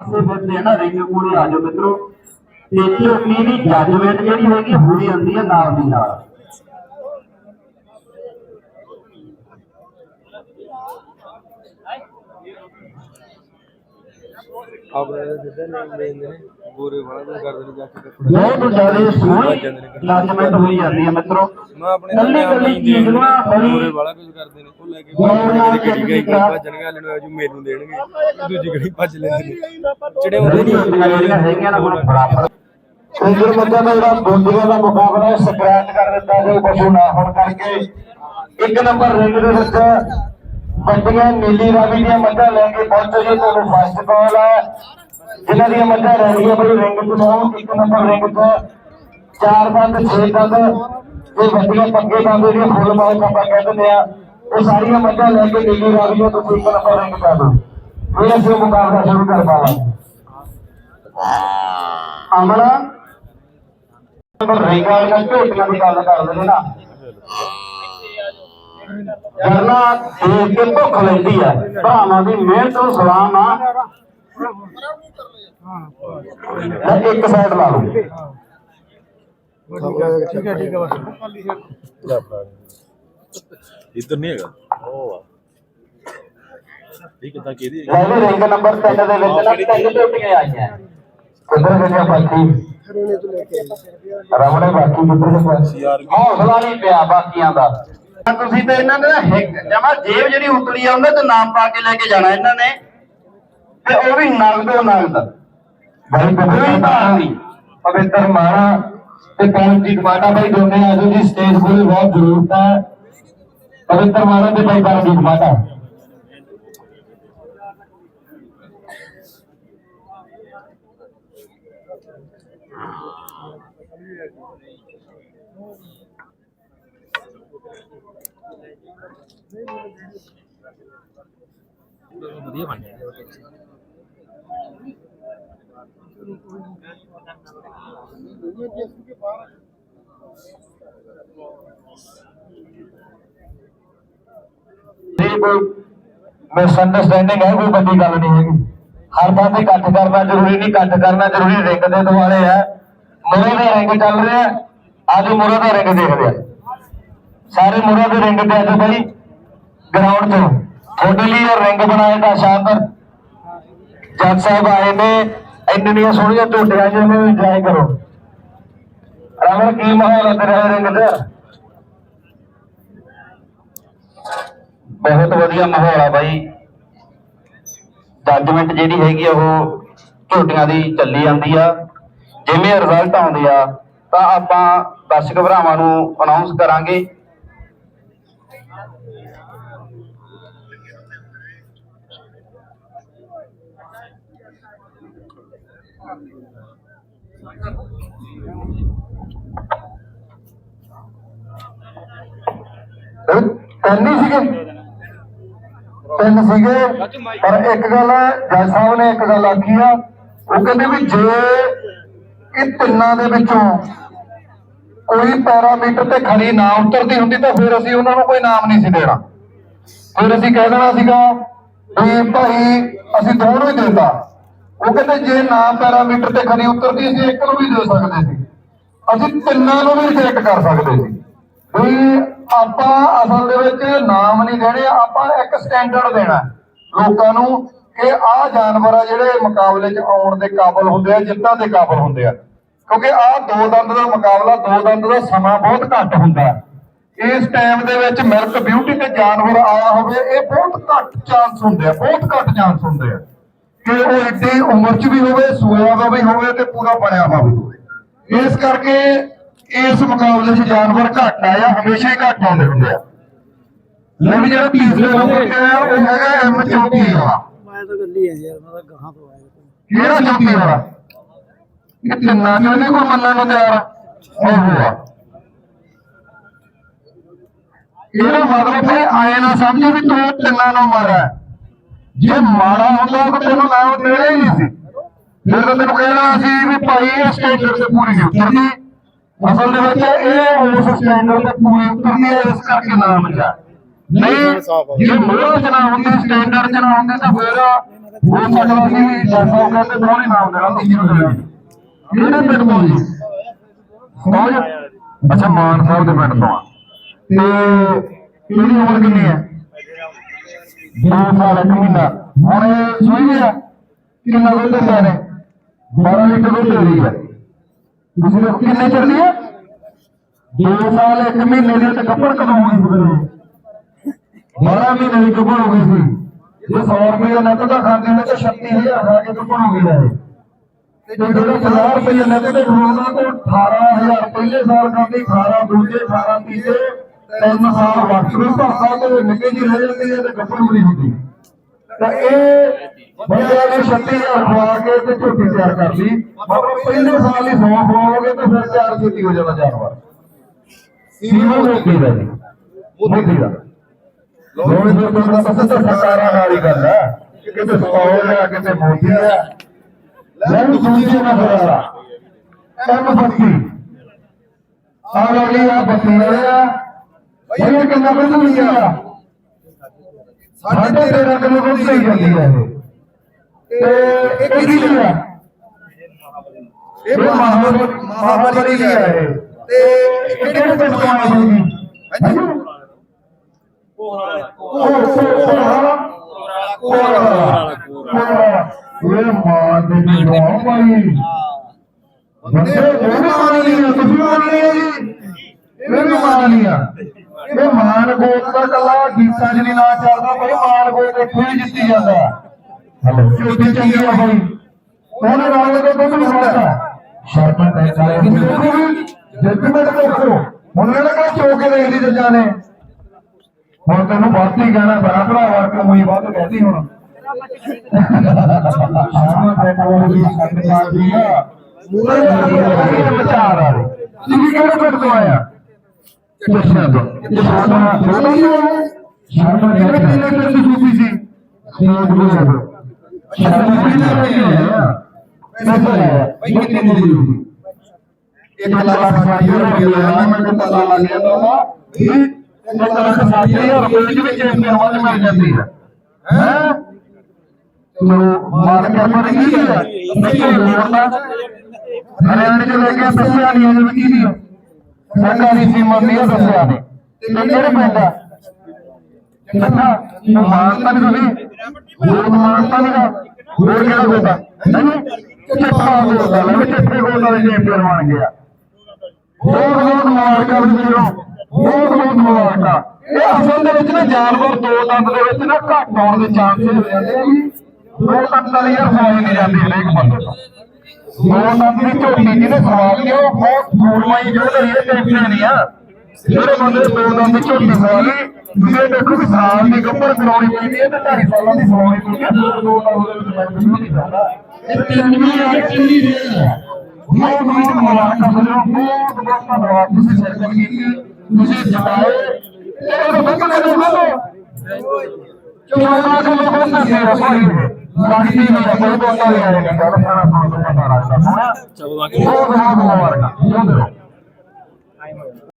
ਦੇ ਵਿੱਚ ਨਾ ਰਿੰਗ ਕੋਲੇ ਆ ਜਾਓ ਮਿੱਤਰੋ। ਤੇ ਝੋਟੀ ਦੀ ਜੱਜਮੈਂਟ ਜਿਹੜੀ ਹੈਗੀ ਹੋਈ ਜਾਂਦੀ ਹੈ ਨਾਲ ਦੀ ਨਾਲ। ਆਪਣੇ ਜਿੱਦਾਂ ਨਾਮ ਲੈਂਦੇ ਨੇ ਗੋਰੇ ਵਾਲਾ ਨੂੰ ਕਰਦੇ ਨੇ ਜਾ ਕੇ ਕੱਪੜੇ ਬਹੁਤ ਜ਼ਿਆਦਾ ਸੋਹਣੀ ਜੱਜਮੈਂਟ ਹੋਈ ਜਾਂਦੀ ਹੈ ਮਿੱਤਰੋ। ਮੈਂ ਆਪਣੇ ਕੱਲੀ ਕੱਲੀ ਚੀਜ਼ ਨੂੰ ਨਾ ਗੋਰੇ ਬੜੀ ਵਾਲਾ ਕੁਝ ਕਰਦੇ ਨੇ ਉਹ ਲੈ ਕੇ ਨਾਲ ਕਿਹੜੀ ਗਈ ਭੱਜਣਗੇ ਹਲੇ ਨੂੰ ਆਜੂ ਮੈਨੂੰ ਦੇਣਗੇ ਦੂਜੀ ਗੜੀ ਭੱਜ ਨੇ। ਚੜੇ ਜਿਹੜੀ ਝੋਟੀਆਂ ਜਿਹੜੀਆਂ ਹੈਗੀਆਂ ਨਾ ਹੁਣ ਬਰਾਬਰ ਸਿੰਗਲ ਮੱਝਾਂ ਦਾ ਜਿਹੜਾ ਬੋਲੀਆਂ ਦਾ ਮੁਕਾਬਲਾ ਸਕ੍ਰੈਚ ਕਰ ਦਿੱਤਾ ਜੋ ਪਸ਼ੂ ਨਾ ਹੋਣ ਕਰਕੇ। ਇੱਕ ਨੰਬਰ ਰਿੰਗ ਦੇ ਵਿੱਚ ਵੱਡੀਆਂ ਨੀਲੀ ਰਾਵੀ ਦੀਆਂ ਮੱਝਾਂ ਲੈ ਕੇ ਪਹੁੰਚੋ ਜੀ ਤੁਹਾਨੂੰ ਫਸਟ ਕਾਲ ਹੈ ਜਿਨ੍ਹਾਂ ਦੀਆਂ ਮੱਝਾਂ ਰਹਿ ਬਈ ਰਿੰਗ ਤੋਂ ਇੱਕ ਨੰਬਰ ਰਿੰਗ ਤੋਂ ਚਾਰ ਦੰਦ ਛੇ ਦੰਦ ਤੇ ਵੱਡੀਆਂ ਪੱਕੇ ਦੰਦ ਜਿਹੜੀਆਂ ਫੁੱਲ ਮਾਲ ਆਪਾਂ ਕਹਿ ਦਿੰਦੇ ਆ। ਉਹ ਸਾਰੀਆਂ ਮੱਝਾਂ ਲੈ ਕੇ ਨੀਲੀ ਰਾਵੀ ਦੀਆਂ ਤੁਸੀਂ ਇੱਕ ਨੰਬਰ ਰਿੰਗ ਕਰ ਦਿਓ। ਫਿਰ ਅਸੀਂ ਮੁਕਾਬਲਾ ਸ਼ੁਰੂ ਕਰ ਪਾਵਾਂਗੇ। ਅਮਲਾ ਨੰਬਰ ਰਿੰਗ ਵਾਲੀਆਂ ਝੋਟੀਆਂ ਦੀ ਗੱਲ ਕਰਦੇ ਨੇ ਨਾ। ਕਰਨਾ ਦੇਖ ਕੇ ਭੁੱਖ ਲੈਂਦੀ ਹੈ ਭਰਾਵਾਂ ਦੀ ਮਿਹਨਤ ਨੂੰ ਸਲਾਮ ਆ। ਲੈ ਇੱਕ ਸਾਈਡ ਲਾ ਲਓ ਠੀਕ ਹੈ ਠੀਕ ਹੈ ਬਸ। ਇੱਧਰ ਨਹੀਂ ਹੈਗਾ। ਉਹ ਆ ਇਹ ਕਿੱਦਾਂ ਕਿਹਦੀ ਲੈ ਵੀ ਰਿੰਗ ਨੰਬਰ 3 ਦੇ ਵਿੱਚ ਨਾ ਤਿੰਨ ਝੋਟੀਆਂ ਆਈਆਂ। ਕਿੱਧਰ ਗਈਆਂ ਬਾਕੀ? ਰਮਣੇ ਬਾਕੀ ਕਿੱਧਰ ਗਏ? ਹੌਸਲਾ ਨਹੀਂ ਪਿਆ ਬਾਕੀਆਂ ਦਾ। ਤੁਸੀਂ ਤੇ ਇਹਨਾਂ ਨੇ ਜਮਾ ਜੇਬ ਜਿਹੜੀ ਉਤਲੀ ਆ ਉਹਦੇ ਤੇ ਨਾਮ ਪਾ ਕੇ ਲੈ ਕੇ ਜਾਣਾ ਇਹਨਾਂ ਨੇ। ਤੇ ਉਹ ਵੀ ਨਗਦੋ ਨਗਦ। ਭਾਈ ਕੋਈ ਧਾਰ ਨਹੀਂ। ਪਵਿੱਤਰ ਮਾਣਾ ਤੇ ਪੌਂਚੀ ਮਾਤਾ ਭਾਈ ਦੋਨੇ ਆਜੋ ਜੀ ਸਟੇਜ ਕੋਲ ਬਹੁਤ ਜ਼ਰੂਰਤ ਹੈ। ਪਵਿੱਤਰ ਮਾਣਾ ਤੇ ਭਾਈ ਪਰਮਜੀਤ ਮਾਤਾ ਵਧੀਆ ਬਣ ਗਿਆ ਇਹ ਕੋਈ ਮਿਸਅੰਡਰਸਟੈਂਡਿੰਗ ਹੈ, ਕੋਈ ਵੱਡੀ ਗੱਲ ਨਹੀਂ ਹੈਗੀ। ਹਰ ਪਾਸੇ ਇਕੱਠ ਕਰਨਾ ਜ਼ਰੂਰੀ ਨਹੀਂ, ਇਕੱਠ ਕਰਨਾ ਜ਼ਰੂਰੀ ਰਿੰਗ ਦੇ ਦੁਆਲੇ ਹੈ। ਮੁਰੇ ਦਾ ਰਿੰਗ ਚੱਲ ਰਿਹਾ, ਅੱਜ ਮੁਰੇ ਦਾ ਰਿੰਗ ਦੇਖਦੇ ਆ ਸਾਰੇ ਮੁਰੇ ਦੇ ਰਿੰਗ ਤੇ ਅੱਜ ਬਈ ਗਰਾਊਂਡ 'ਚ। ਤੁਹਾਡੇ ਲਈ ਇਹ ਰਿੰਗ ਬਣਾਏ ਦਾ ਸ਼ਾਨਦਾਰ। ਜੱਜ ਸਾਹਿਬ ਆਏ ਨੇ। ਇੰਨੀਆਂ ਸੋਹਣੀਆਂ ਝੋਟੀਆਂ ਜਿਵੇਂ ਇੰਜੋਏ ਕਰੋ। ਰਮਨ ਕੀ ਮਾਹੌਲ ਹੈ ਤੇਰੇ ਰਿੰਗ 'ਚ ਬਹੁਤ ਵਧੀਆ ਮਾਹੌਲ ਆ ਬਾਈ। ਜੱਜਮੈਂਟ ਜਿਹੜੀ ਹੈਗੀ ਆ ਉਹ ਝੋਟੀਆਂ ਦੀ ਚੱਲੀ ਜਾਂਦੀ ਆ। ਜਿਵੇਂ ਰਿਜ਼ਲਟ ਆਉਂਦੇ ਆ, ਤਾਂ ਆਪਾਂ ਦਰਸ਼ਕ ਭਰਾਵਾਂ ਨੂੰ ਅਨਾਉਂਸ ਕਰਾਂਗੇ। ਤਿੰਨ ਹੀ ਸੀਗੇ। ਤਿੰਨ ਸੀਗੇ, ਪਰ ਇੱਕ ਗੱਲ ਜੱਜ ਸਾਹਿਬ ਨੇ ਇੱਕ ਗੱਲ ਆਖੀ ਆ। ਉਹ ਕਹਿੰਦੇ ਵੀ ਜੇ ਇਹ ਤਿੰਨਾਂ ਦੇ ਵਿੱਚੋਂ ਕੋਈ ਪੈਰਾਮੀਟਰ ਤੇ ਖੜੀ ਨਾ ਉਤਰਦੀ ਹੁੰਦੀ ਤਾਂ ਫਿਰ ਅਸੀਂ ਉਹਨਾਂ ਨੂੰ ਕੋਈ ਨਾਮ ਨਹੀਂ ਸੀ ਦੇਣਾ। ਫਿਰ ਅਸੀਂ ਕਹਿ ਦੇਣਾ ਸੀਗਾ ਵੀ ਭਾਈ ਅਸੀਂ ਦੋਨੋਂ ਹੀ ਦੇਤਾ। ਉਹ ਕਹਿੰਦੇ ਜੇ ਨਾ ਪੈਰਾਮੀਟਰ ਤੇ ਖੜੀ ਉਤਰਦੀ ਅਸੀਂ ਇੱਕ ਨੂੰ ਵੀ ਦੇ ਸਕਦੇ ਸੀ। ਅਸੀਂ ਤਿੰਨਾਂ ਨੂੰ ਵੀ ਰਿਜੈਕਟ ਕਰ ਸਕਦੇ ਸੀ। ਵੀ ਆਪਾਂ ਅਸਲ ਦੇ ਵਿੱਚ ਨਾਮ ਨਹੀਂ ਦੇਣੇ, ਆਪਾਂ ਇੱਕ ਸਟੈਂਡਰਡ ਦੇਣਾ ਲੋਕਾਂ ਨੂੰ ਕਿ ਆਹ ਜਾਨਵਰ ਆ ਜਿਹੜੇ ਮੁਕਾਬਲੇ 'ਚ ਆਉਣ ਦੇ ਕਾਬਿਲ ਹੁੰਦੇ ਆ, ਜਿੱਤਾਂ ਦੇ ਕਾਬਿਲ ਹੁੰਦੇ ਆ। ਕਿਉਂਕਿ ਆਹ ਦੋ ਦੰਦ ਦਾ ਮੁਕਾਬਲਾ, ਦੋ ਦੰਦ ਦਾ ਸਮਾਂ ਬਹੁਤ ਘੱਟ ਹੁੰਦਾ ਇਸ ਟਾਈਮ ਦੇ ਵਿੱਚ ਮਿਲਕ ਬਿਊਟੀ ਤੇ ਜਾਨਵਰ ਆਇਆ ਹੋਵੇ, ਇਹ ਬਹੁਤ ਘੱਟ ਚਾਂਸ ਹੁੰਦੇ ਆ, ਬਹੁਤ ਘੱਟ ਚਾਂਸ ਹੁੰਦੇ ਆ। ਕਿ ਉਹ ਏਡੀ ਉਮਰ 'ਚ ਵੀ ਹੋਵੇ ਸੋਇਆ ਵਾ ਵੀ ਹੋਵੇ ਤੇ ਪੂਰਾ ਬਣਿਆ ਵਾ ਵੀ ਹੋਵੇ। ਇਸ ਕਰਕੇ ਇਸ ਮੁਕਾਬਲੇ 'ਚ ਜਾਨਵਰ ਘੱਟ ਆਇਆ ਹਮੇਸ਼ਾ ਹੀ ਘੱਟ ਆਉਂਦੇ ਹੁੰਦੇ ਆ। ਲੈ ਵੀ ਜਿਹੜਾ ਤੀਸਰੇ ਨੰਬਰ ਤੇ ਆਇਆ ਉਹ ਹੈਗਾ ਐਮ ਚੌਕੀ ਵਾਲਾ। ਮੈਂ ਤਾਂ ਗੱਲੀ ਹੈ ਯਾਰ ਮੈਂ ਤਾਂ ਗਾਹਾਂ ਤੋਂ ਆਇਆ ਕਿਹੜਾ ਚੌਕੀ ਵਾਲਾ? ਇਹ ਤਿੰਨਾਂ ਚੋਂ ਨਹੀਂ ਕੋਈ ਮੰਨਣ ਨੂੰ ਤਿਆਰ? ਆ? ਹੋਆ ਇਹਦਾ ਮਤਲਬ ਹੈ ਆਏ ਨਾ ਸਮਝੇ ਵੀ ਤੂੰ ਤਿੰਨਾਂ ਨੂੰ ਮਾਰਿਆ। ਜੇ ਮਾੜਾ ਹੁੰਦਾ ਤਾਂ ਤੈਨੂੰ ਨਾਮ ਨੇੜੇ ਹੀ ਨਹੀਂ ਸੀ। ਫਿਰ ਤਾਂ ਤੈਨੂੰ ਕਹਿਣਾ ਸੀ ਵੀ ਭਾਈ ਇਹ ਸਟੈਂਡਰਡ ਤੇ ਪੂਰੀ ਨਹੀਂ ਉਤਰਦੀ ਅਸਲ ਦੇ ਵਿੱਚ ਇਹ ਉਸ ਸਟੈਂਡਰਡ ਤੇ ਪੂਰੀ ਉਤਰਦੀ ਹੈ, ਇਸ ਕਰਕੇ ਨਾਮ ਜਾ ਨਹੀਂ, ਜੇ ਮੋਹ ਚ ਨਾ ਹੁੰਦੀ ਸਟੈਂਡਰਡ ਚ ਨਾ ਹੁੰਦੀ ਤਾਂ ਫਿਰ ਹੋ ਸਕਦਾ ਸੀ ਜੱਜ ਸਾਹਿਬ ਕਹਿੰਦੇ ਦੋਨੇ ਨਾਮ ਦੇਣਾ ਤੀਜੀ ਨੂੰ ਦੇਣਾ? ਕਿਹੜੇ ਪਿੰਡ ਤੋਂ ਜੀ? ਸਮਝ ਅੱਛਾ, ਮਾਨ ਸਾਹਿਬ ਦੇ ਪਿੰਡ ਤੋਂ ਆ। ਤੇ ਇਹਦੀ ਉਮਰ ਕਿੰਨੀ ਹੈ? ਦੋ ਸਾਲ ਇੱਕ ਮਹੀਨਾ ਹੁਣ ਇਹ ਸੋਈ ਗਿਆ ਕਿੰਨਾ ਦੁੱਧ ਦਿੰਦਾ ਨੇ? 12 ਲੀਟਰ ਦੁੱਧ ਦਿੰਦੀ ਹੈ ਤੁਸੀਂ ਲੋਕ ਕਿੰਨੇ ਚੱਲਦੀ ਹੈ ਦੋ ਸਾਲ ਇੱਕ ਮਹੀਨੇ ਦੇ ਤੇ ਕੱਪੜ ਕਦੋਂ ਹੋਈ ਸੀ 12 ਮਹੀਨੇ ਦੀ ਕੱਪੜ ਹੋ ਗਈ ਸੀ। ਜੇ 100 ਰੁਪਏ ਦਾ ਨੱਤ ਦਾ ਖਾਂਦੇ ਨੇ ਤੇ 36000 ਖਾ ਕੇ ਕੱਪੜ ਹੋ ਗਿਆ ਹੈ ਤੇ ਜਿਹੜਾ 50 ਰੁਪਏ ਨੱਤ ਦੇ ਖਵਾਉਂਦਾ ਤੇ 18000 ਪਹਿਲੇ ਸਾਲ ਖਾਂਦੀ 18 ਦੂਜੇ 18 ਤੀਜੇ। ਤਿੰਨ ਸਾਲ ਵਕਤ ਨੂੰ ਭਰਦਾ ਤੇ ਨਿੱਕੇ ਜੀ ਰਹਿ ਜਾਂਦੀ ਹੈ ਤੇ ਕੱਪੜ ਨਹੀਂ ਹੁੰਦੀ। ਤਾਂ ਇਹ ਬੰਦਿਆਂ ਨੂੰ 36000 ਖਵਾ ਕੇ ਤੇ ਝੋਟੀ ਤਿਆਰ ਕਰ ਲਈ। ਮਤਲਬ ਪਹਿਲੇ ਸਾਲ ਹੀ 100 ਖਵਾਓਗੇ ਤੇ ਫਿਰ ਤਿਆਰ ਕੀਤੀ ਹੋ ਜਾਂਦਾ ਜਾਨਵਰ ਸੀਮਾ ਮੋਤੀ ਦਾ ਜੀ ਮੋਤੀ ਦਾ। ਲੋਹੇ ਦੇ ਉੱਪਰ ਦਾ ਪਸੰਦ ਸਰਕਾਰਾਂ ਨਾਲ ਹੀ ਗੱਲ ਹੈ। ਕਿਤੇ ਸੌਰ ਹੈ ਕਿਤੇ ਮੋਤੀ ਹੈ। ਲੈ ਨੂੰ ਦੂਜੇ ਨਾ ਫਰਾਰਾ ਐਮ ਬੱਤੀ ਆ ਵਾਲੀ ਆ। ਬੱਤੀ ਆ ਇਹ ਕਿੰਨਾ ਬਿੱਲ ਨਹੀਂ ਆ? ਸਾਡੇ ਤੇਰਾ ਕਿਲੋ ਦੁੱਧ ਹੀ ਜਾਂਦੀ ਹੈ ਤੇ ਇਹ ਕਿਹਦੀ ਲਈ ਆ? ਇਹ ਮਹਾਬਲੀ ਮਹਾਬਲੀ ਲਈ ਆ। ਇਹ। ਤੇ ਕਿਹੜੇ ਤੋਂ ਆਈ ਹੋਈ ਹਾਂਜੀ। ਇਹ ਮਾਂ ਦੇ ਜਵਾਨ ਭਾਈ ਬੰਦੇ ਉਹ ਮਾਨ ਲਈ ਆ ਤੁਸੀਂ ਮਾਨ ਲਈ ਆ ਜੀ। ਇਹ ਵੀ ਮਾਨ ਲਈ ਆ। ਇਹ ਮਾਨ ਗੋਤ ਦਾ ਕੱਲਾ ਗੀਤਾਂ ਨਹੀਂ ਨਾ ਚੱਲਦਾ ਭਾਈ ਮਾਨ ਗੋਤ ਇੱਥੇ ਹੀ ਜਿੱਤੀ ਜਾਂਦਾ। ਹਲੋ ਝੋਟੀ ਚੰਗੀ ਆ ਭਾਈ। ਉਹਨੇ ਰੰਗ ਦੇ ਦੁੱਧ ਨਹੀਂ ਖਾਦਾ ਸ਼ਰਤਾਂ ਤੈਅ ਕਰੇ ਜੱਜਮੈਂਟ ਦੇਖੋ ਹੁਣ ਇਹਨਾਂ ਕਾ ਚੋਕੇ ਦੇਖਦੀ ਜੱਜਾਂ ਨੇ। ਹੁਣ ਤੈਨੂੰ ਬਾਤ ਹੀ ਕਹਿਣਾ ਬੜਾ ਭਰਾ ਵਰਕ ਮੂਈ ਬਾਤ ਕਹਿੰਦੀ ਹੁਣ। ਸ਼ਾਮਾ ਟੈਕਨੋਲੋਜੀ ਸੰਗਤਾਂ ਦੀ ਆ ਮੂਰੇ ਵਿਚਾਰ ਆ ਰਹੇ। ਤੁਸੀਂ ਕਿਹੜੇ ਪਿੰਡ ਤੋਂ ਆਇਆ ਕਿਸ਼ਨਾ ਤੋਂ ਇਹ ਸਾਡਾ ਛੋਟਾ ਹੀ ਸਰਕਾਰੀ ਸੀਮਾ ਦੀ ਦੱਸਿਆ। ਨੇ ਤੇ ਕਿਹੜੇ ਪਿੰਡ ਆ? ਕਿੰਨਾ ਮਾਨਤਾ ਨਹੀਂ ਤੁਸੀਂ ਹੋਰ ਮਾਨਤਾ ਨਹੀਂ ਦਾ ਹੋਰ ਕਿਹੜਾ ਕੋਤਾ ਨਹੀਂ ਚੱਪਾ ਬੋਲਦਾ ਲੈ ਚੱਪੇ ਬੋਲਦਾ ਦੇ ਚੈਂਪੀਅਨ ਬਣ ਗਿਆ ਬਹੁਤ ਬਹੁਤ ਮੁਬਾਰਕਾਂ ਵੀਰੋ, ਬਹੁਤ ਬਹੁਤ ਮੁਬਾਰਕਾਂ। ਇਹ ਅਸਲ ਦੇ ਵਿੱਚ ਨਾ ਜਾਨਵਰ ਦੋ ਦੰਦ ਦੇ ਵਿੱਚ ਨਾ ਘੱਟ ਆਉਣ ਦੇ ਚਾਂਸਸ ਹੋ ਜਾਂਦੇ ਆ ਜੀ। ਦੋ ਦੰਦ ਵਾਲੀ ਯਾਰ ਸਵਾਈ ਨਹੀਂ ਜਾਂਦੀ ਹਰੇਕ ਬੰਦੇ ਤੋਂ। ਦੋ ਦੀ ਝੋਟੀ ਜਿਹਨੇ ਸਵਾ ਲਈ ਉਹ ਬਹੁਤ ਫੂਲਮਾਈ ਜੋ ਇਹ ਚੈਂਪੀਅਨ ਨਹੀਂ ਆ। ਜਿਹੜੇ ਬੰਦੇ ਦੋ ਦੰਦ ਦੀ ਝੋਟੀ ਸਵਾ ਲਈ ਤੁਸੀਂ ਦੇਖੋ ਕਿ ਸਾਲ ਦੀ ਗੱਭਰ ਕਰਾਉਣੀ ਪੈਂਦੀ ਹੈ ਤੇ ਢਾਈ ਸਾਲਾਂ ਦੀ ਸਵਾਉਣੀ ਪੈਂਦੀ ਹੈ, ਦੋ ਦੋ ਦੰਦ ਦੇ ਵਿੱਚ ਮੈਂ ਨਹੀਂ ਜਾਂਦਾ ਇਹ ਤਿੰਨ ਵੀ ਆ ਕਿੰਨੀ ਹੈ ਬਹੁਤ ਬਹੁਤ ਮੁਬਾਰਕਾਂ ਸਜਣੋ ਬਹੁਤ ਬਹੁਤ ਧੰਨਵਾਦ ਤੁਸੀਂ ਸ਼ਿਰਕਤ ਕੀਤੀ ਤੁਸੀਂ ਜਿਤਾਏ। ਇਹ ਤਾਂ ਬੰਦ ਕਰ ਦਿਓ ਚੋਣਾ ਕੇ ਲੋਕਾਂ ਮੇਰਾ ਭਾਈ ਬਾਕੀ ਨਹੀਂ ਕੋਈ ਬੰਦਾ ਨਹੀਂ। ਆਏਗਾ ਗੱਲ ਸਾਰਾ ਤੁਹਾਨੂੰ ਪਤਾ ਲੱਗਦਾ ਹੋਣਾ ਬਹੁਤ ਬਹੁਤ। ਮੁਬਾਰਕਾਂ